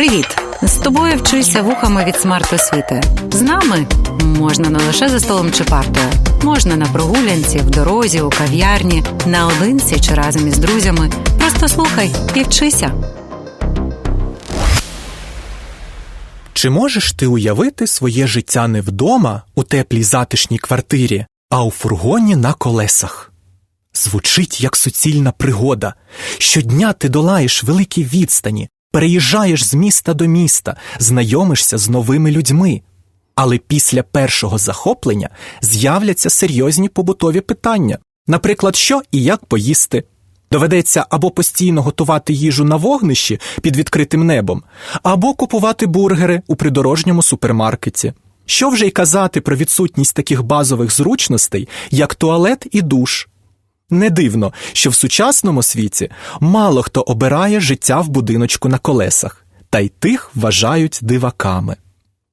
Привіт! З тобою вчуся вухами від смарт-освіти. З нами можна не лише за столом чи партою, можна на прогулянці, в дорозі, у кав'ярні, наодинці чи разом із друзями. Просто слухай і вчися. Чи можеш ти уявити своє життя не вдома у теплій затишній квартирі, а у фургоні на колесах? Звучить як суцільна пригода. Щодня ти долаєш великі відстані, переїжджаєш з міста до міста, знайомишся з новими людьми. Але після першого захоплення з'являться серйозні побутові питання, наприклад, що і як поїсти. Доведеться або постійно готувати їжу на вогнищі під відкритим небом, або купувати бургери у придорожньому супермаркеті. Що вже й казати про відсутність таких базових зручностей, як туалет і душ. Не дивно, що в сучасному світі мало хто обирає життя в будиночку на колесах, та й тих вважають диваками.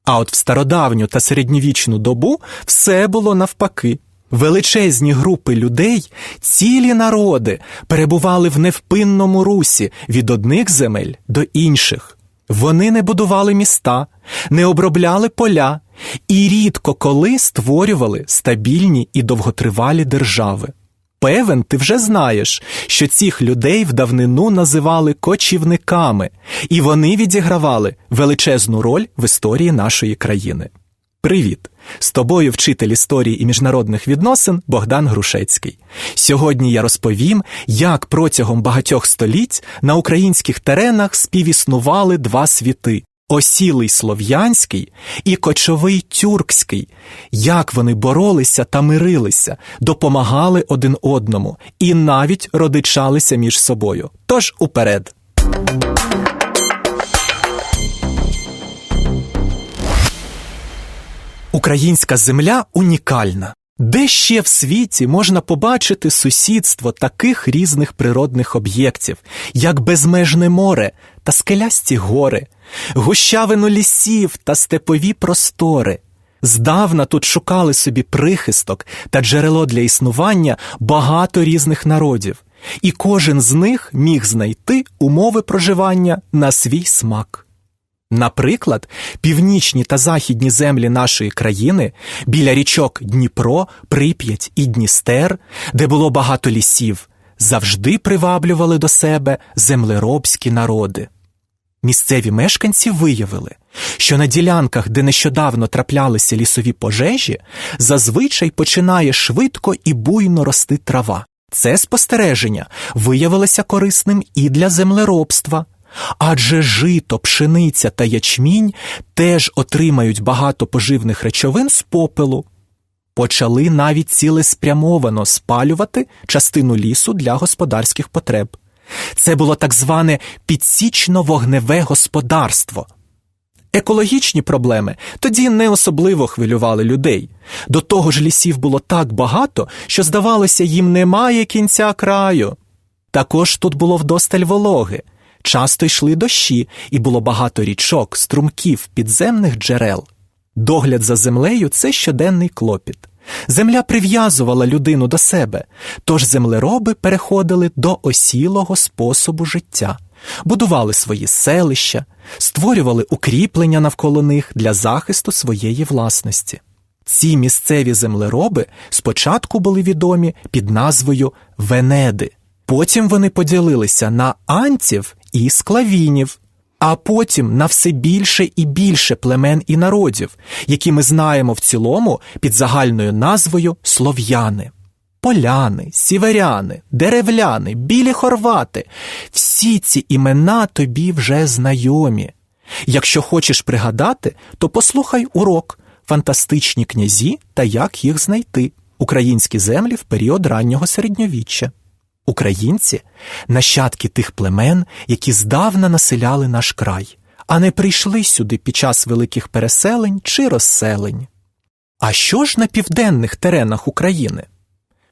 А от в стародавню та середньовічну добу все було навпаки. Величезні групи людей, цілі народи перебували в невпинному русі від одних земель до інших. Вони не будували міста, не обробляли поля і рідко коли створювали стабільні і довготривалі держави. Певен, ти вже знаєш, що цих людей в давнину називали кочівниками, і вони відігравали величезну роль в історії нашої країни. Привіт! З тобою вчитель історії і міжнародних відносин Богдан Грушецький. Сьогодні я розповім, як протягом багатьох століть на українських теренах співіснували два світи осілий слов'янський і кочовий тюркський, як вони боролися та мирилися, допомагали один одному і навіть родичалися між собою. Тож уперед. Українська земля унікальна. Де ще в світі можна побачити сусідство таких різних природних об'єктів, як безмежне море та скелясті гори, гущавину лісів та степові простори. Здавна тут шукали собі прихисток та джерело для існування багато різних народів, і кожен з них міг знайти умови проживання на свій смак. Наприклад, північні та західні землі нашої країни біля річок Дніпро, Прип'ять і Дністер, де було багато лісів, завжди приваблювали до себе землеробські народи. Місцеві мешканці виявили, що на ділянках, де нещодавно траплялися лісові пожежі, зазвичай починає швидко і буйно рости трава. Це спостереження виявилося корисним і для землеробства. Адже жито, пшениця та ячмінь теж отримають багато поживних речовин з попелу. Почали навіть цілеспрямовано спалювати частину лісу для господарських потреб. Це було так зване підсічно-вогневе господарство. Екологічні проблеми тоді не особливо хвилювали людей. До того ж, лісів було так багато, що, здавалося, їм немає кінця краю. Також тут було вдосталь вологи. Часто йшли дощі, і було багато річок, струмків, підземних джерел. Догляд за землею це щоденний клопіт. Земля прив'язувала людину до себе, тож землероби переходили до осілого способу життя, будували свої селища, створювали укріплення навколо них для захисту своєї власності. Ці місцеві землероби спочатку були відомі під назвою Венеди. Потім вони поділилися на анців і склавінів, а потім на все більше і більше племен і народів, які ми знаємо в цілому під загальною назвою слов'яни. Поляни, сіверяни, деревляни, білі хорвати всі ці імена тобі вже знайомі. Якщо хочеш пригадати, то послухай урок фантастичні князі та як їх знайти українські землі в період раннього середньовіччя. Українці нащадки тих племен, які здавна населяли наш край, а не прийшли сюди під час великих переселень чи розселень. А що ж на південних теренах України?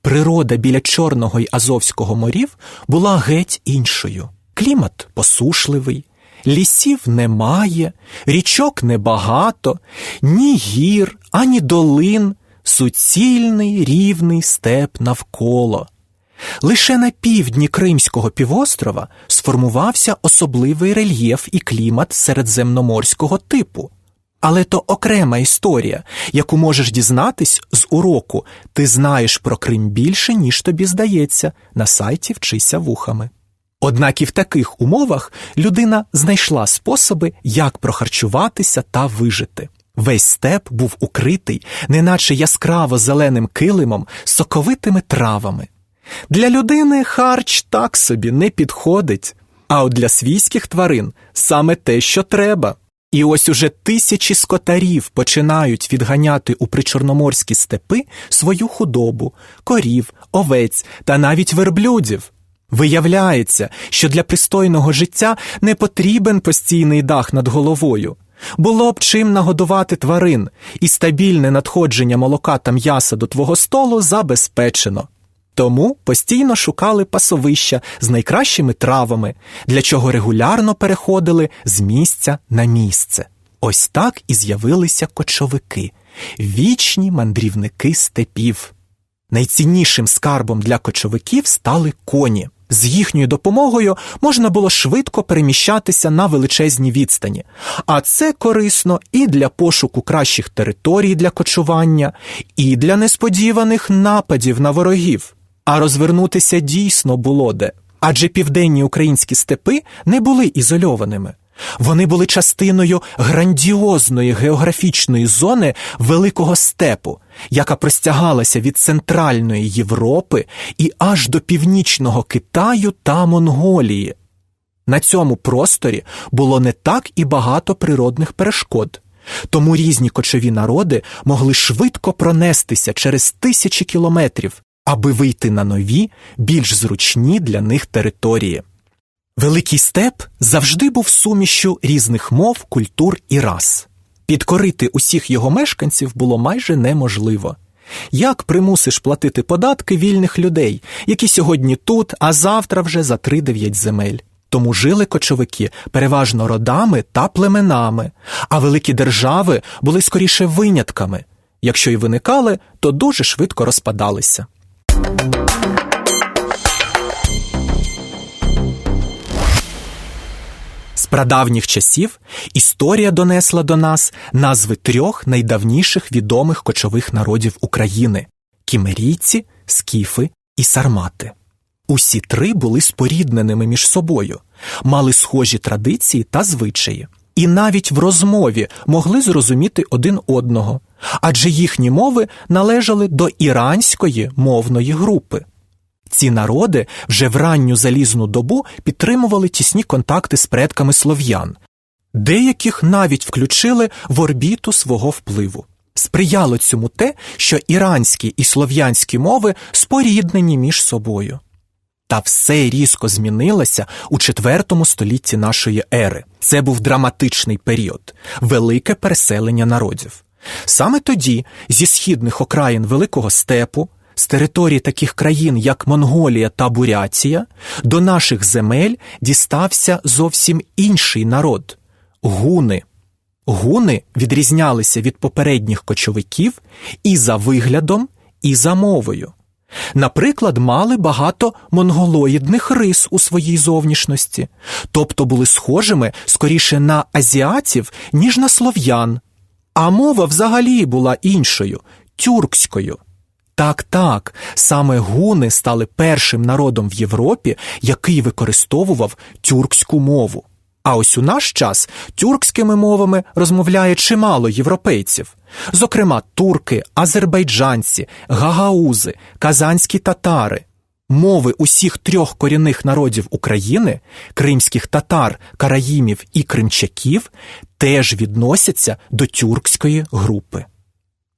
Природа біля Чорного й Азовського морів була геть іншою. Клімат посушливий, лісів немає, річок небагато, ні гір, ані долин, суцільний рівний степ навколо. Лише на півдні Кримського півострова сформувався особливий рельєф і клімат середземноморського типу. Але то окрема історія, яку можеш дізнатись з уроку Ти знаєш про Крим більше, ніж тобі здається, на сайті Вчися вухами. Однак і в таких умовах людина знайшла способи, як прохарчуватися та вижити. Весь степ був укритий, неначе яскраво зеленим килимом, соковитими травами. Для людини харч так собі не підходить, а от для свійських тварин саме те, що треба. І ось уже тисячі скотарів починають відганяти у причорноморські степи свою худобу, корів, овець та навіть верблюдів. Виявляється, що для пристойного життя не потрібен постійний дах над головою. Було б чим нагодувати тварин, і стабільне надходження молока та м'яса до твого столу забезпечено. Тому постійно шукали пасовища з найкращими травами, для чого регулярно переходили з місця на місце. Ось так і з'явилися кочовики, вічні мандрівники степів. Найціннішим скарбом для кочовиків стали коні. З їхньою допомогою можна було швидко переміщатися на величезні відстані, а це корисно і для пошуку кращих територій для кочування, і для несподіваних нападів на ворогів. А розвернутися дійсно було де. Адже південні українські степи не були ізольованими. Вони були частиною грандіозної географічної зони Великого степу, яка простягалася від Центральної Європи і аж до північного Китаю та Монголії. На цьому просторі було не так і багато природних перешкод, тому різні кочові народи могли швидко пронестися через тисячі кілометрів, аби вийти на нові, більш зручні для них території. Великий степ завжди був сумішю різних мов, культур і рас. Підкорити усіх його мешканців було майже неможливо. Як примусиш платити податки вільних людей, які сьогодні тут, а завтра вже за три-дев'ять земель? Тому жили кочовики переважно родами та племенами, а великі держави були скоріше винятками. Якщо й виникали, то дуже швидко розпадалися. З прадавніх часів історія донесла до нас назви трьох найдавніших відомих кочових народів України кімерійці, скіфи і сармати. Усі три були спорідненими між собою, мали схожі традиції та звичаї, і навіть в розмові могли зрозуміти один одного, адже їхні мови належали до іранської мовної групи. Ці народи вже в ранню залізну добу підтримували тісні контакти з предками слов'ян, деяких навіть включили в орбіту свого впливу. Сприяло цьому те, що іранські і слов'янські мови споріднені між собою. Та все різко змінилося у IV столітті нашої ери. Це був драматичний період, велике переселення народів. Саме тоді зі східних окраїн Великого степу з території таких країн, як Монголія та Буряція, до наших земель дістався зовсім інший народ гуни. Гуни відрізнялися від попередніх кочовиків і за виглядом, і за мовою. Наприклад, мали багато монголоїдних рис у своїй зовнішності, тобто були схожими скоріше на азіатів, ніж на слов'ян. А мова взагалі була іншою тюркською. Так, так, саме гуни стали першим народом в Європі, який використовував тюркську мову. А ось у наш час тюркськими мовами розмовляє чимало європейців, зокрема турки, азербайджанці, гагаузи, казанські татари. Мови усіх трьох корінних народів України кримських татар, караїмів і кримчаків теж відносяться до тюркської групи.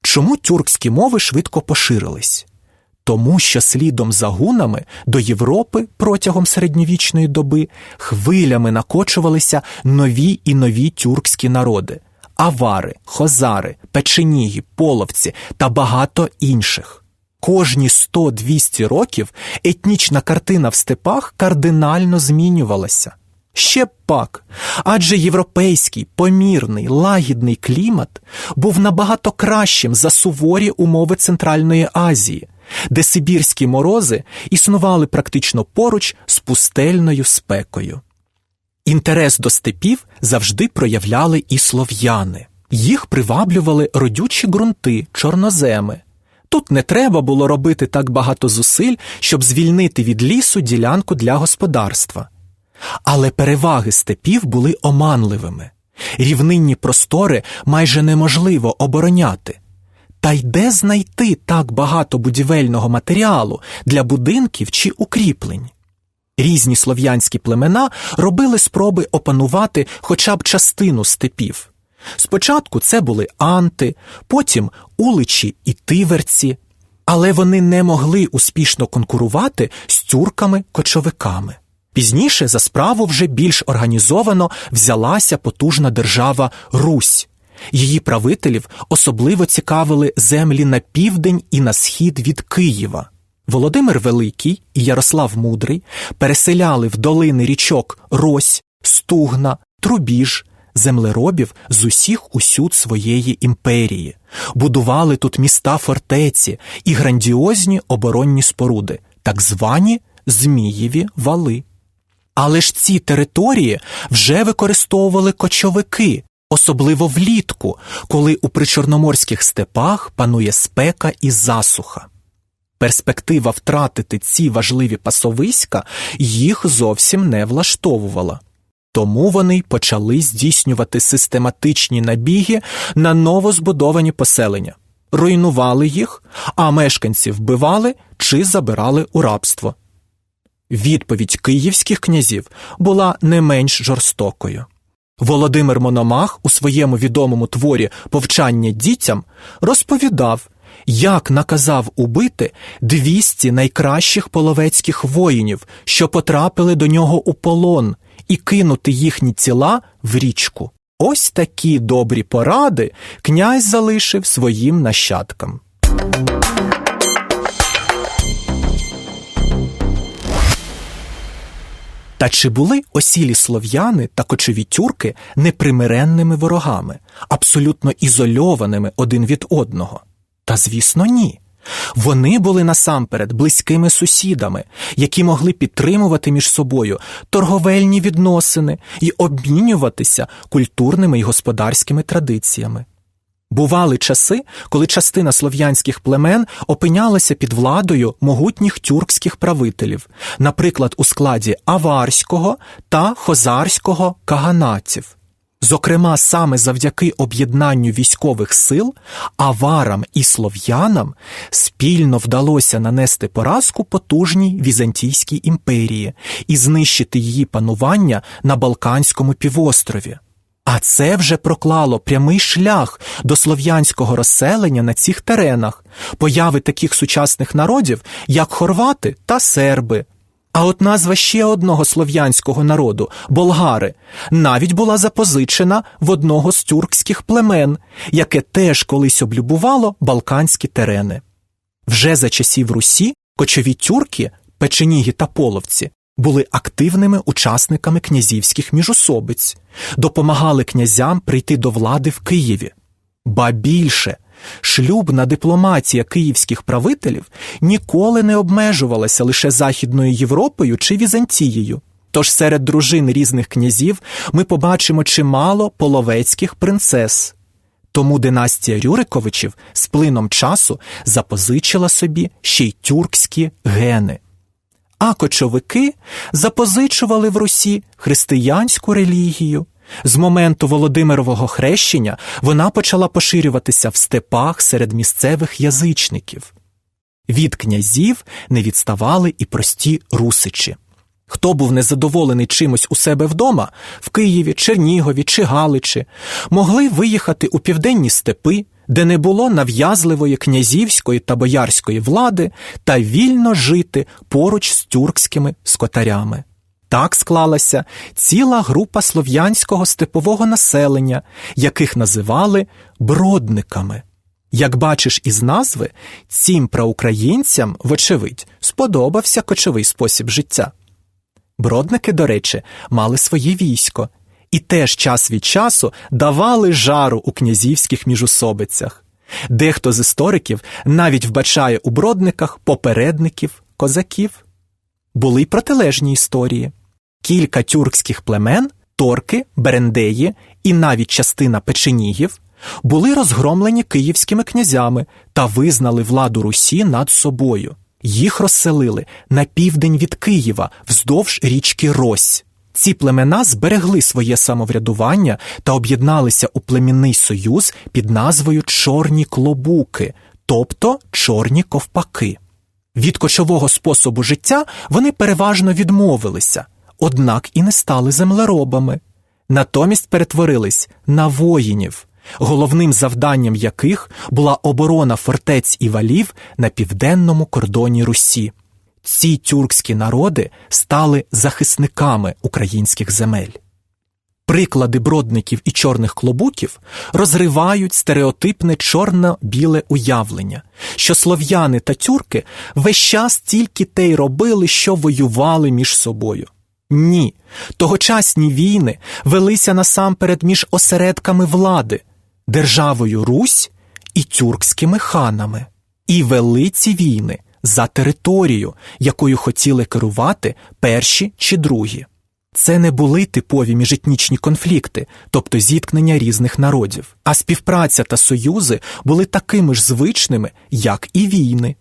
Чому тюркські мови швидко поширились? Тому що слідом за гунами до Європи протягом середньовічної доби хвилями накочувалися нові і нові тюркські народи авари, хозари, печеніги, половці та багато інших. Кожні 100-200 років етнічна картина в степах кардинально змінювалася. Ще б пак, адже європейський помірний лагідний клімат був набагато кращим за суворі умови Центральної Азії, де сибірські морози існували практично поруч з пустельною спекою. Інтерес до степів завжди проявляли і слов'яни. Їх приваблювали родючі ґрунти, чорноземи. Тут не треба було робити так багато зусиль, щоб звільнити від лісу ділянку для господарства. Але переваги степів були оманливими. Рівнинні простори майже неможливо обороняти. Та й де знайти так багато будівельного матеріалу для будинків чи укріплень? Різні слов'янські племена робили спроби опанувати хоча б частину степів. Спочатку це були анти, потім уличі і тиверці, але вони не могли успішно конкурувати з тюрками-кочовиками. Пізніше за справу вже більш організовано взялася потужна держава Русь. Її правителів особливо цікавили землі на південь і на схід від Києва. Володимир Великий і Ярослав Мудрий переселяли в долини річок Рось, Стугна, Трубіж, землеробів з усіх усюд своєї імперії, будували тут міста фортеці і грандіозні оборонні споруди, так звані Змієві вали. Але ж ці території вже використовували кочовики, особливо влітку, коли у причорноморських степах панує спека і засуха. Перспектива втратити ці важливі пасовиська їх зовсім не влаштовувала. Тому вони й почали здійснювати систематичні набіги на новозбудовані поселення, руйнували їх, а мешканців вбивали чи забирали у рабство. Відповідь київських князів була не менш жорстокою. Володимир Мономах у своєму відомому творі Повчання дітям розповідав, як наказав убити 200 найкращих половецьких воїнів, що потрапили до нього у полон, і кинути їхні тіла в річку. Ось такі добрі поради князь залишив своїм нащадкам. Та чи були осілі слов'яни та кочові тюрки непримиренними ворогами, абсолютно ізольованими один від одного? Та звісно, ні. Вони були насамперед близькими сусідами, які могли підтримувати між собою торговельні відносини і обмінюватися культурними й господарськими традиціями. Бували часи, коли частина слов'янських племен опинялася під владою могутніх тюркських правителів, наприклад, у складі аварського та хозарського каганатів. Зокрема, саме завдяки об'єднанню військових сил аварам і слов'янам спільно вдалося нанести поразку потужній Візантійській імперії і знищити її панування на Балканському півострові. А це вже проклало прямий шлях до слов'янського розселення на цих теренах, появи таких сучасних народів, як хорвати та серби. А от назва ще одного слов'янського народу болгари навіть була запозичена в одного з тюркських племен, яке теж колись облюбувало балканські терени. Вже за часів Русі кочові тюрки, печеніги та половці були активними учасниками князівських міжособиць, допомагали князям прийти до влади в Києві. Ба більше, шлюбна дипломатія київських правителів ніколи не обмежувалася лише Західною Європою чи Візантією. Тож серед дружин різних князів ми побачимо чимало половецьких принцес. Тому династія Рюриковичів з плином часу запозичила собі ще й тюркські гени. А кочовики запозичували в Русі християнську релігію. З моменту Володимирового хрещення вона почала поширюватися в степах серед місцевих язичників. Від князів не відставали і прості русичі. Хто був незадоволений чимось у себе вдома, в Києві, Чернігові чи Галичі, могли виїхати у південні степи, де не було нав'язливої князівської та боярської влади, та вільно жити поруч з тюркськими скотарями. Так склалася ціла група слов'янського степового населення, яких називали бродниками. Як бачиш із назви, цим проукраїнцям, вочевидь, сподобався кочовий спосіб життя. Бродники, до речі, мали своє військо і теж час від часу давали жару у князівських міжусобицях. Дехто з істориків навіть вбачає у бродниках попередників козаків. Були й протилежні історії. Кілька тюркських племен, торки, берендеї і навіть частина печенігів були розгромлені київськими князями та визнали владу Русі над собою. Їх розселили на південь від Києва вздовж річки Рось. Ці племена зберегли своє самоврядування та об'єдналися у племінний союз під назвою Чорні клобуки, тобто чорні ковпаки. Від кочового способу життя вони переважно відмовилися, однак і не стали землеробами. Натомість перетворились на воїнів, головним завданням яких була оборона фортець і валів на південному кордоні Русі. Ці тюркські народи стали захисниками українських земель. Приклади бродників і чорних клобуків розривають стереотипне чорно-біле уявлення, що слов'яни та тюрки весь час тільки те й робили, що воювали між собою. Ні, тогочасні війни велися насамперед між осередками влади, державою Русь і тюркськими ханами. І вели ці війни за територію, якою хотіли керувати перші чи другі. Це не були типові міжетнічні конфлікти, тобто зіткнення різних народів, а співпраця та союзи були такими ж звичними, як і війни.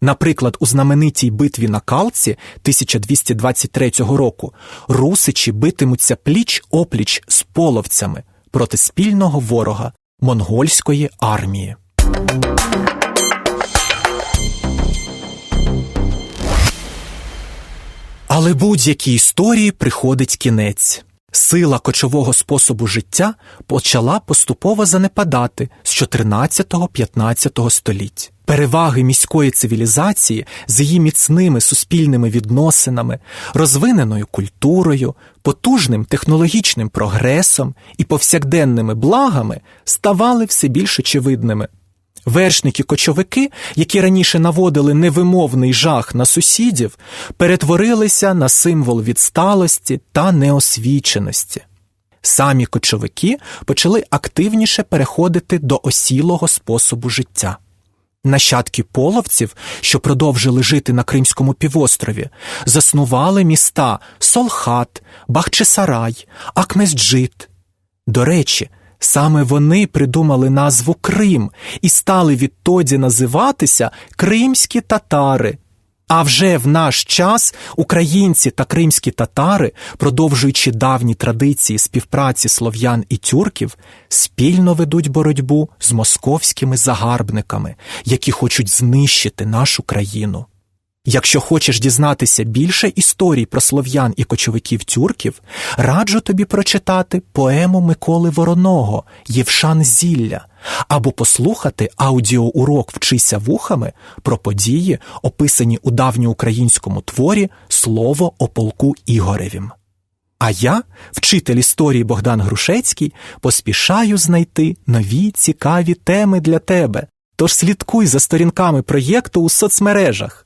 Наприклад, у знаменитій битві на Калці 1223 року русичі битимуться пліч опліч з половцями проти спільного ворога монгольської армії. Але будь-якій історії приходить кінець. Сила кочового способу життя почала поступово занепадати з 14-15 століть. Переваги міської цивілізації з її міцними суспільними відносинами, розвиненою культурою, потужним технологічним прогресом і повсякденними благами ставали все більш очевидними. Вершники-кочовики, які раніше наводили невимовний жах на сусідів, перетворилися на символ відсталості та неосвіченості. Самі кочовики почали активніше переходити до осілого способу життя. Нащадки половців, що продовжили жити на Кримському півострові, заснували міста Солхат, Бахчисарай, Акмесджит. До речі, Саме вони придумали назву Крим і стали відтоді називатися Кримські татари. А вже в наш час українці та кримські татари, продовжуючи давні традиції співпраці слов'ян і тюрків, спільно ведуть боротьбу з московськими загарбниками, які хочуть знищити нашу країну. Якщо хочеш дізнатися більше історій про слов'ян і кочовиків тюрків, раджу тобі прочитати поему Миколи Вороного Євшан Зілля або послухати аудіоурок Вчися вухами про події, описані у давньоукраїнському творі Слово о полку Ігоревім. А я, вчитель історії Богдан Грушецький, поспішаю знайти нові цікаві теми для тебе. Тож слідкуй за сторінками проєкту у соцмережах.